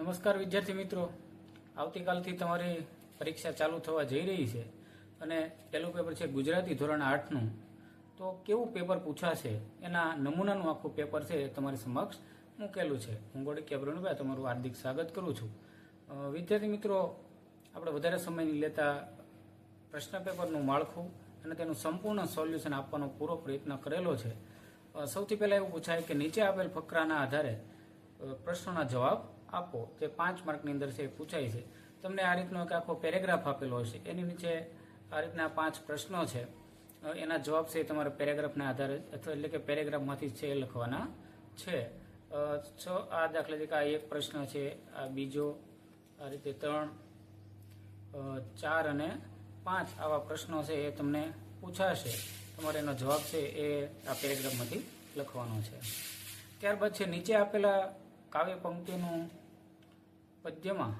નમસ્કાર વિદ્યાર્થી મિત્રો. આવતીકાલથી તમારી પરીક્ષા ચાલુ થવા જઈ રહી છે અને પહેલું પેપર છે ગુજરાતી ધોરણ આઠનું. તો કેવું પેપર પૂછાશે? એના નમૂનાનું આખું પેપર છે તમારી સમક્ષ મૂકેલું છે. હું ગોડિકિયા કેબ્રણભાઈ તમારું હાર્દિક સ્વાગત કરું છું. વિદ્યાર્થી મિત્રો, આપણે વધારે સમય લેતા પ્રશ્ન પેપરનું માળખું અને તેનું સંપૂર્ણ સોલ્યુશન આપવાનો પૂરો પ્રયત્ન કરેલો છે. સૌથી પહેલાં એવું પૂછાય કે નીચે આપેલ ફકરાના આધારે પ્રશ્નોના જવાબ આપો, જે પાંચ માર્કની અંદર છે એ પૂછાય છે. તમને આ રીતનો એક આખો પેરેગ્રાફ આપેલો હશે. એની નીચે આ રીતના પાંચ પ્રશ્નો છે. એના જવાબ છે તમારે પેરેગ્રાફના આધારે, અથવા એટલે કે પેરેગ્રાફમાંથી છે લખવાના છે. છ, આ દાખલા તરીકે આ એક પ્રશ્ન છે, આ બીજો, આ રીતે ત્રણ ચાર અને પાંચ આવા પ્રશ્નો છે એ તમને પૂછાશે. તમારે એનો જવાબ છે એ આ પેરેગ્રાફમાંથી લખવાનો છે. ત્યારબાદ છે નીચે આપેલા કાવ્ય પંક્તિનું પદ્યમાં.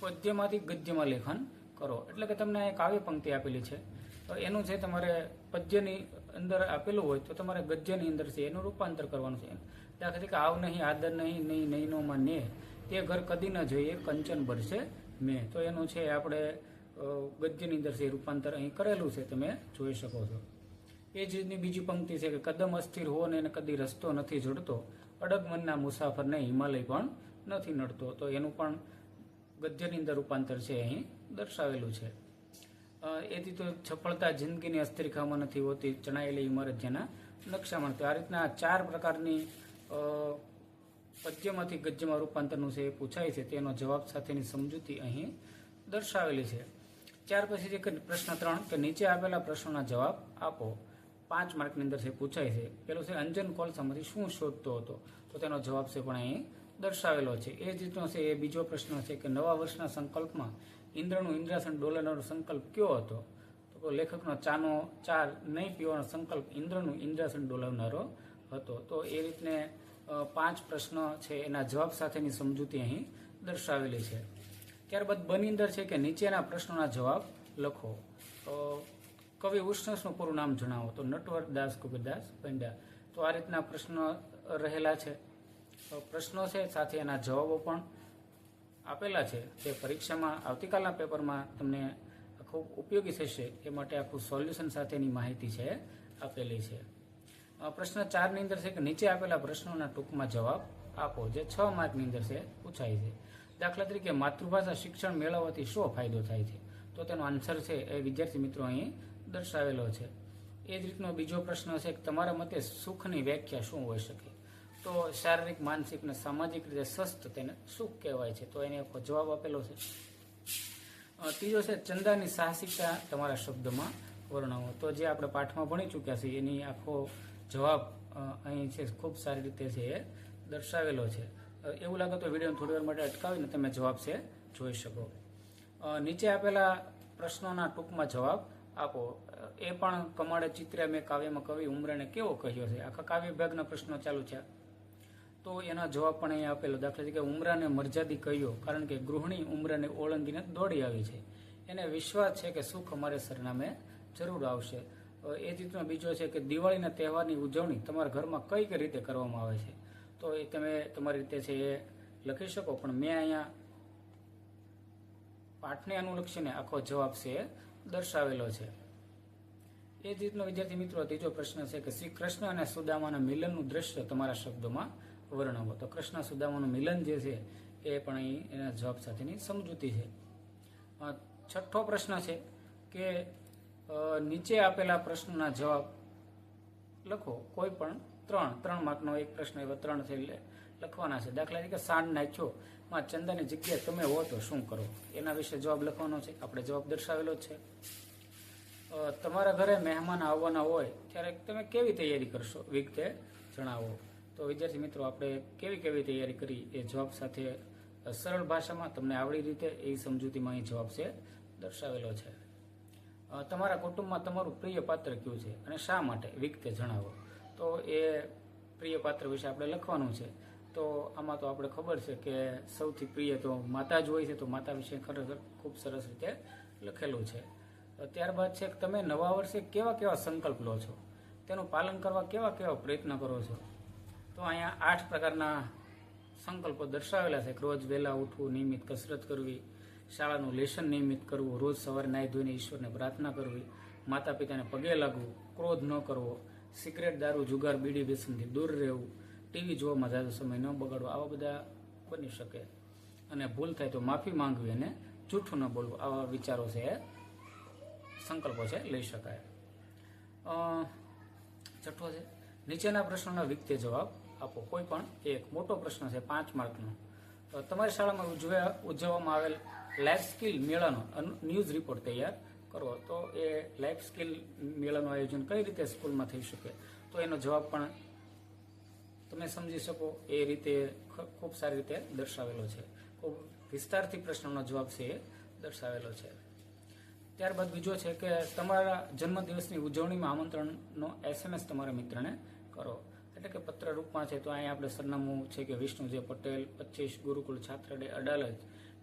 પદ્યમાંથી ગદ્યમાં લેખન કરો. એટલે કે તમને એક કાવ્ય પંક્તિ આપેલી છે. તો એનું છે તમારે પદ્યની અંદર આપેલું હોય તો તમારે ગદ્યની અંદર છે એનું રૂપાંતર કરવાનું છે. દાખલા તરીકે આવ નહીં, આદર નહીં નહીં નહીં માં ને. તે ઘર કદી ન જોઈએ, કંચન ભરશે મેં. તો એનું છે આપણે ગદ્યની અંદર છે રૂપાંતર અહીં કરેલું છે તમે જોઈ શકો છો. એ જ રીતની બીજી પંક્તિ છે કે કદમ અસ્થિર હો ને કદી રસ્તો નથી જોડતો. અડગ મનના મુસાફરને હિમાલય પણ નથી નડતો. તો એનું પણ ગદ્યની અંદર રૂપાંતર છે અહીં દર્શાવેલું છે. એથી તો સફળતા જિંદગીની અસ્તરીખામાં નથી હોતી, ચણાયેલી ઇમારત જેના નકશામાં તો આ રીતના ચાર પ્રકારની પદ્યમાંથી ગદ્યમાં રૂપાંતરનું છે એ પૂછાય છે તેનો જવાબ સાથેની સમજૂતી અહીં દર્શાવેલી છે. ત્યાર પછી છે કે પ્રશ્ન ત્રણ, કે નીચે આપેલા પ્રશ્નોના જવાબ આપો. પાંચ માર્કની અંદર છે પૂછાય છે. પેલું છે, અંજન કોલસામાંથી શું શોધતો હતો? તો તેનો જવાબ છે પણ અહીં દર્શાવેલો છે. એ જ રીતનો છે, એ બીજો પ્રશ્ન છે કે નવા વર્ષના સંકલ્પમાં ઇન્દ્રનું ઇન્દ્રાસન ડોલરનો સંકલ્પ કયો હતો? તો લેખકનો ચાનો ચાર નહીં પીવાનો સંકલ્પ ઇન્દ્રનું ઇન્દ્રાસન ડોલાવનારો હતો. તો એ રીતને પાંચ પ્રશ્ન છે, એના જવાબ સાથેની સમજૂતી અહીં દર્શાવેલી છે. ત્યારબાદ બની અંદર છે કે નીચેના પ્રશ્નોના જવાબ લખો. તો કવિ ઉષ્ણસનું પૂરું નામ જણાવો. તો નટવર દાસ કુબેરદાસ પંડ્યા. તો આ રીતના પ્રશ્ન રહેલા છે. પ્રશ્નો છે, સાથે એના જવાબો પણ આપેલા છે. તે પરીક્ષામાં, આવતીકાલના પેપરમાં તમને ખૂબ ઉપયોગી થશે. એ માટે આખું સોલ્યુશન સાથેની માહિતી છે, આપેલી છે. પ્રશ્ન ચારની અંદર છે કે નીચે આપેલા પ્રશ્નોના ટૂંકમાં જવાબ આપો, જે છ માર્કની અંદર છે, પૂછાય છે. દાખલા તરીકે, માતૃભાષા શિક્ષણ મેળવવાથી શું ફાયદો થાય છે? તો તેનો આન્સર છે એ વિદ્યાર્થી મિત્રો અહીં દર્શાવેલો છે. એ જ રીતનો બીજો પ્રશ્ન છે કે તમારા મતે સુખની વ્યાખ્યા શું હોઈ શકે? તો શારીરિક, માનસિક અને સામાજિક રીતે સ્વસ્થ તેને સુખ કહેવાય છે. તો એને જવાબ આપેલો છે. ત્રીજો છે, ચંદાની સાહસિકતા તમારા શબ્દમાં વર્ણવો. તો જે આપણે પાઠમાં ભણી ચૂક્યા છીએ, એની આખો જવાબ અહીં છે, ખૂબ સારી રીતે છે એ દર્શાવેલો છે. એવું લાગે તો વીડિયો થોડી વાર માટે અટકાવીને તમે જવાબ છે, જોઈ શકો. નીચે આપેલા પ્રશ્નોના ટૂંકમાં જવાબ આપો. એ પણ કમાડે ચિત્રે મેં કાવ્યમાં કવિ ઉમરાને કેવો કહ્યો છે? આખા કાવ્ય વિભાગના પ્રશ્નો ચાલુ છે. તો એના જવાબ પણ અહીંયા આપેલો દાખલા તરીકે ઉમરાને મરજાદી કહ્યો, કારણ કે ગૃહિણી ઉમરાને ઓળંગીને દોડી આવી છે. એને વિશ્વાસ છે કે સુખ અમારે સરનામે જરૂર આવશે. એ રીતનો બીજો છે કે દિવાળીના તહેવારની ઉજવણી તમારા ઘરમાં કઈ કઈ રીતે કરવામાં આવે છે? તો એ તમે તમારી રીતે છે એ લખી શકો, પણ મેં અહીંયા પાઠને અનુલક્ષીને આખો જવાબ છે એ દર્શાવેલો છે. એ જ રીતનો વિદ્યાર્થી મિત્રો, ત્રીજો પ્રશ્ન છે કે શ્રી કૃષ્ણ અને સુદામાના મિલનનું દ્રશ્ય તમારા શબ્દોમાં વર્ણવો તો કૃષ્ણ સુદામાનું મિલન જે છે, એ પણ અહીં એના જવાબ સાથેની સમજૂતી છે. છઠ્ઠો પ્રશ્ન છે કે નીચે આપેલા પ્રશ્નના જવાબ લખો. કોઈ પણ ત્રણ ત્રણ માર્કનો એક પ્રશ્ન એવો ત્રણ છે લખવાના છે. દાખલા તરીકે સાંડ નાખ્યો. માં ચંદાની જગ્યાએ તમે હો તો શું કરો? એના વિશે જવાબ લખવાનો છે. આપણે જવાબ દર્શાવેલો છે. તમારા ઘરે મહેમાન આવવાના હોય ત્યારે તમે કેવી તૈયારી કરશો? વિગતે જણાવો. તો વિદ્યાર્થી મિત્રો, આપણે કેવી કેવી તૈયારી કરી એ જવાબ સાથે સરળ ભાષામાં તમને આવડી રીતે એ સમજૂતીમાં અહીં જવાબ છે દર્શાવેલો છે. તમારા કુટુંબમાં તમારું પ્રિય પાત્ર કયું છે અને શા માટે? વિગતે જણાવો. તો એ પ્રિય પાત્ર વિશે આપણે લખવાનું છે. તો આમાં તો આપણે ખબર છે કે સૌથી પ્રિય તો માતા જ હોય છે, તો માતા વિશે ખરેખર ખૂબ સરસ રીતે લખેલું છે. ત્યારબાદ છે કે તમે નવા વર્ષે કેવા કેવા સંકલ્પ લો છો? તેનું પાલન કરવા કેવા કેવા પ્રયત્ન કરો છો? તો અહીંયા આઠ પ્રકારના સંકલ્પો દર્શાવેલા છે. રોજ વહેલા ઉઠવું, નિયમિત કસરત કરવી, શાળાનું લેશન નિયમિત કરવું, રોજ સવારે નાહી ધોઈને ઈશ્વરને પ્રાર્થના કરવી માતા પિતાને પગે લાગવું, ક્રોધ ન કરવો, સિગરેટ, દારૂ, જુગાર, બીડી વ્યસનથી દૂર રહેવું, ટીવી જોવામાં જાજો સમય ન બગાડવો, આવા બધા બની શકે. અને ભૂલ થાય તો માફી માંગવી અને જૂઠું ન બોલવું, આવા વિચારો છે એ સંકલ્પો છે, લઈ શકાય. છઠ્ઠો છે, નીચેના પ્રશ્નોના વિકતે જવાબ આપો. કોઈ પણ એક મોટો પ્રશ્ન છે પાંચ માર્કનો. તમારી શાળામાં ઉજવવામાં આવેલ લાઈફ સ્કિલ મેળાનો ન્યૂઝ રિપોર્ટ તૈયાર કરો. તો એ લાઈફ સ્કિલ મેળાનું આયોજન કઈ રીતે સ્કૂલમાં થઈ શકે? તો એનો જવાબ પણ તમે સમજી શકો. એ રીતે ખૂબ સારી રીતે દર્શાવેલો છે. ખૂબ વિસ્તારથી પ્રશ્નનો જવાબ છે એ દર્શાવેલો છે. ત્યારબાદ બીજો છે કે તમારા જન્મદિવસની ઉજવણીમાં આમંત્રણનો એસએમએસ તમારા મિત્રને કરો. એટલે કે પત્ર રૂપમાં છે, તો અહીંયા આપણે સરનામું છે કે વિષ્ણુજે પટેલ, પચીસ ગુરુકુળ છાત્રડે અડાલજ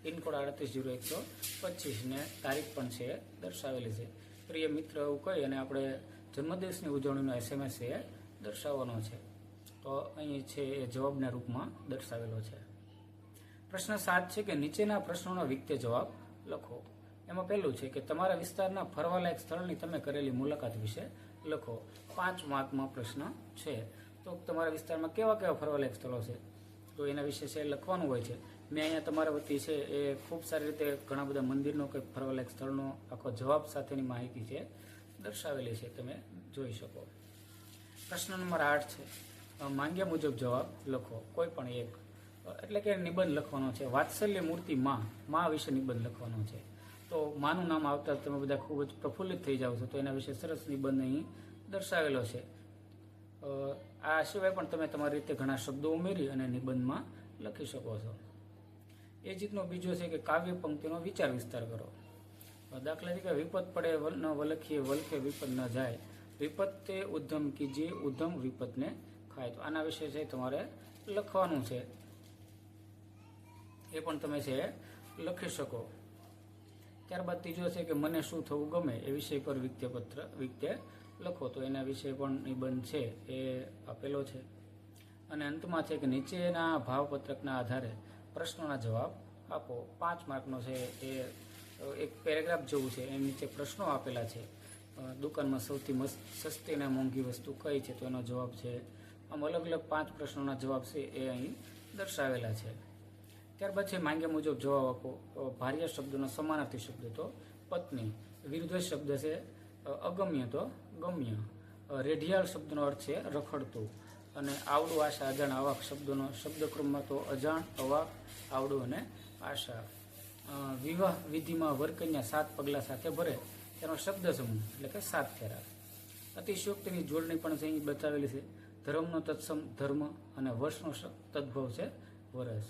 પિનકોડ આડત્રીસ જીરો એકસો પચીસને તારીખ પણ છે, દર્શાવેલી છે. પ્રિય મિત્ર, એવું કહી અને આપણે જન્મદિવસની ઉજવણીનો એસએમએસ એ દર્શાવવાનો છે. તો અહીં છે એ જવાબના રૂપમાં દર્શાવેલો છે. પ્રશ્ન સાત છે કે નીચેના પ્રશ્નોનો વિકતે જવાબ લખો. એમાં પહેલું છે કે તમારા વિસ્તારના ફરવાલાયક સ્થળની તમે કરેલી મુલાકાત વિશે લખો. પાંચ માર્કમાં પ્રશ્ન છે. તો તમારા વિસ્તારમાં કેવા કેવા ફરવાલાયક સ્થળો છે? તો એના વિશે છે લખવાનું હોય છે. મેં અહીંયા તમારા વતી છે એ ખૂબ સારી રીતે ઘણા બધા મંદિરનો કે ફરવાલાયક સ્થળનો આખો જવાબ સાથેની માહિતી છે દર્શાવેલી છે, તમે જોઈ શકો. પ્રશ્ન નંબર આઠ છે. માંગ્યા મુજબ જવાબ લખો. કોઈ પણ એક. એટલે કે નિબંધ લખવાનો છે. વાત્સલ્ય મૂર્તિ માં માં વિશે નિબંધ લખવાનો છે. તો માનું નામ આવતા તમે બધા ખૂબ જ પ્રફુલ્લિત થઈ જાઓ છો, તો એના વિશે સરસ નિબંધ અહીં દર્શાવેલો છે. આ સિવાય પણ તમે તમારી રીતે ઘણા શબ્દો ઉમેરી અને નિબંધમાં લખી શકો છો. એ જ રીતનો બીજો છે કે કાવ્ય પંક્તિનો વિચાર વિસ્તાર કરો. દાખલા તરીકે, વિપત પડે ન વલખીએ વલખે વિપત ન જાય. વિપત તે ઉદ્ધમ કીજીએ ઉદ્ધમ વિપતને ખાય તો આના વિશે છે તમારે લખવાનું છે. એ પણ તમે છે, લખી શકો. ત્યારબાદ ત્રીજો છે કે મને શું થવું ગમે એ વિષય પર વિક્તે પત્ર વિક્તે લખો તો એના વિશે પણ નિબંધ છે, એ આપેલો છે. અને અંતમાં છે કે નીચેના ભાવપત્રકના આધારે પ્રશ્નોના જવાબ આપો. પાંચ માર્કનો છે એ એક પેરેગ્રાફ જેવું છે, એની નીચે પ્રશ્નો આપેલા છે. દુકાનમાં સૌથી મસ્ત, સસ્તી અને મોંઘી વસ્તુ કઈ છે તો એનો જવાબ છે, આમ અલગ અલગ પાંચ પ્રશ્નોના જવાબ છે એ અહીં દર્શાવેલા છે. ત્યારબાદ છે માંગ્યા મુજબ જવાબ આપો. ભાર્ય શબ્દનો સમાનાર્થી શબ્દ તો પત્ની. વિરુદ્ધ શબ્દ છે અગમ્ય તો? ગમ્ય. રેઢિયાળ શબ્દનો અર્થ છે રખડતું. અને આવડું આશા અજાણ આવાક શબ્દોનો, શબ્દક્રમમાં તો અજાણ અવાક, આવડું અને આશા. વિવાહ વિધિમાં વરકન્યા સાત પગલા સાથે ભરે. તેનો શબ્દ સમૂહ, એટલે કે સાત ફેરા. અતિશયોક્તિની જોડણી પણ છે, અહીં બતાવેલી છે. ધર્મનો તત્સમ, ધર્મ અને વર્ષનો તદ્ભવ છે, વરસ.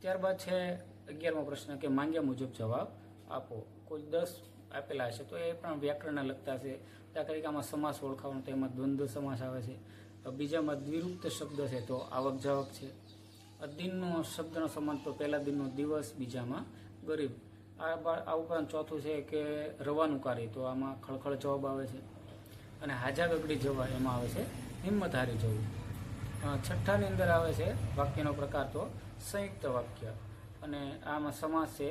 ત્યારબાદ છે અગિયારમો પ્રશ્ન કે માંગ્યા મુજબ જવાબ આપો. કોઈ દસ આપેલા હશે તો એ પણ વ્યાકરણના લગતા છે. દાખલા તરીકે આમાં સમાસ ઓળખાવાનો, તો એમાં દ્વંદ્વ સમાસ આવે છે. બીજામાં દ્વિરૂપ્ત શબ્દ છે, તો આવક જાવક છે. દિનનો શબ્દનો સંબંધ તો પહેલા દિનનો દિવસ, બીજામાં ગરીબ. આ ઉપરાંત ચોથું છે કે રવાનું કાર્ય, તો આમાં ખળખળ જવાબ આવે છે. અને હાજા ગગડી જવા એમાં આવે છે હિંમત હારી જવું છઠ્ઠાની અંદર આવે છે વાક્યનો પ્રકાર, તો સંયુક્ત વાક્ય. અને આમાં સમાસ છે,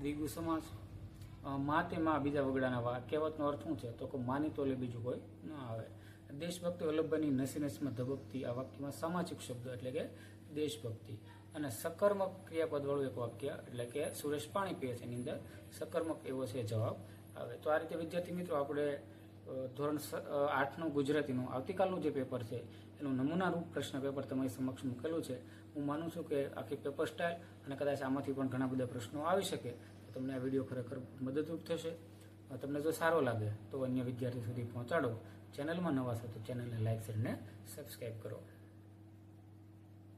દ્વિગુ સમાસ. અ, મા બીજા વગડાના વા કહેવતનો અર્થ શું છે? તો કે માની તોલે બીજું કોઈ ન આવે. દેશભક્તિ વલ્લભભાઈની નસી નસીમાં ધબકતી આ વાક્યમાં સામાજિક શબ્દ એટલે કે દેશભક્તિ. અને સકર્મક ક્રિયાપદવાળું એક વાક્ય એટલે કે સુરેશ પાણી પીએ છે એની અંદર સકર્મક એવો છે જવાબ આવે. તો આ રીતે વિદ્યાર્થી મિત્રો આપણે ધોરણ આઠનું ગુજરાતીનું આવતીકાલનું જે પેપર છે એનું નમૂનારૂપ પ્રશ્ન પેપર તમારી સમક્ષ મૂકેલું છે. હું માનું છું કે આખી પેપર સ્ટાઇલ અને કદાચ આમાંથી પણ ઘણા બધા પ્રશ્નો આવી શકે. તમને આ વીડિયો ખરેખર મદદરૂપ થશે. તમને જો સારો લાગે તો અન્ય વિદ્યાર્થી સુધી પહોંચાડો. ચેનલમાં નવા છો તો ચેનલને લાઈક કરીને સબસ્ક્રાઈબ કરો.